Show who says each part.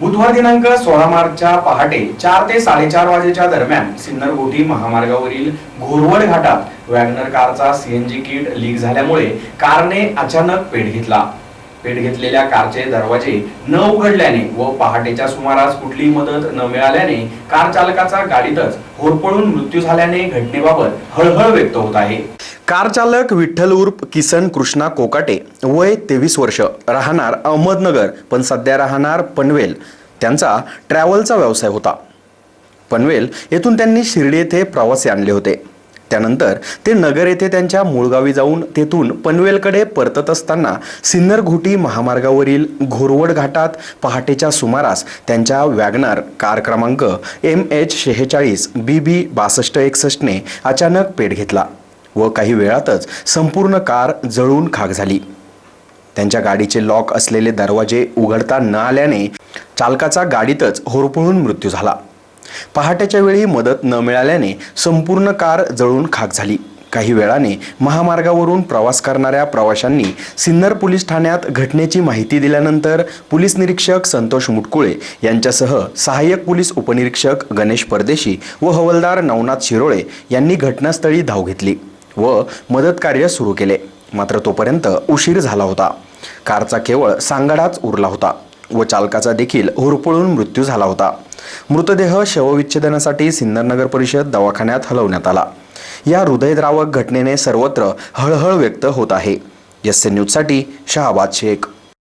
Speaker 1: बुधवार दिनांक सोळा मार्चच्या पहाटे चार ते साडेचार वाजेच्या दरम्यान सिन्नर गोठी महामार्गावरील घोरवड घाटात वॅगनर कारचा सीएनजी किट लीक झाल्यामुळे कारने अचानक पेट घेतला. पेट घेतलेल्या कारचे दरवाजे न उघडल्याने व पहाटेच्या सुमारास कुठली मदत न मिळाल्याने कार चालकाचा गाडीतच होरपळून मृत्यू झाल्याने घटनेबाबत हळहळ व्यक्त होत आहे. कारचालक विठ्ठल उर्फ किसन कृष्णा कोकाटे वय तेवीस वर्ष. राहणार अहमदनगर पण सध्या राहणार पनवेल. त्यांचा ट्रॅव्हलचा व्यवसाय होता. पनवेल येथून त्यांनी शिर्डी येथे प्रवासी आणले होते. त्यानंतर ते नगर येथे त्यांच्या मूळगावी जाऊन तेथून पनवेलकडे परतत असताना सिन्नर घोटी महामार्गावरील घोरवड घाटात पहाटेच्या सुमारास त्यांच्या वॅगनार कार क्रमांक एम एच शेहेचाळीस बी बी बासष्ट एकसष्टने अचानक पेट घेतला. व काही वेळातच संपूर्ण कार जळून खाक झाली. त्यांच्या गाडीचे लॉक असलेले दरवाजे उघडता न आल्याने चालकाचा गाडीतच होरपळून मृत्यू झाला. पहाटेच्या वेळी मदत न मिळाल्याने संपूर्ण कार जळून खाक झाली. काही वेळाने महामार्गावरून प्रवास करणाऱ्या प्रवाशांनी सिन्नर पोलीस ठाण्यात घटनेची माहिती दिल्यानंतर पोलीस निरीक्षक संतोष मुटकुळे यांच्यासह सहाय्यक पोलीस उपनिरीक्षक गणेश परदेशी व हवलदार नवनाथ शिरोळे यांनी घटनास्थळी धाव घेतली. व मदत कार्य सुरू केले. मात्र तोपर्यंत उशीर झाला होता. कारचा केवळ सांगाडाच उरला होता व चालकाचा देखील होरपळून मृत्यू झाला होता. मृतदेह शवविच्छेदनासाठी सिन्नर नगर परिषद दवाखान्यात हलवण्यात आला. या हृदयद्रावक घटनेने सर्वत्र हळहळ व्यक्त होत आहे. एस न्यूजसाठी शहाबाद शेख.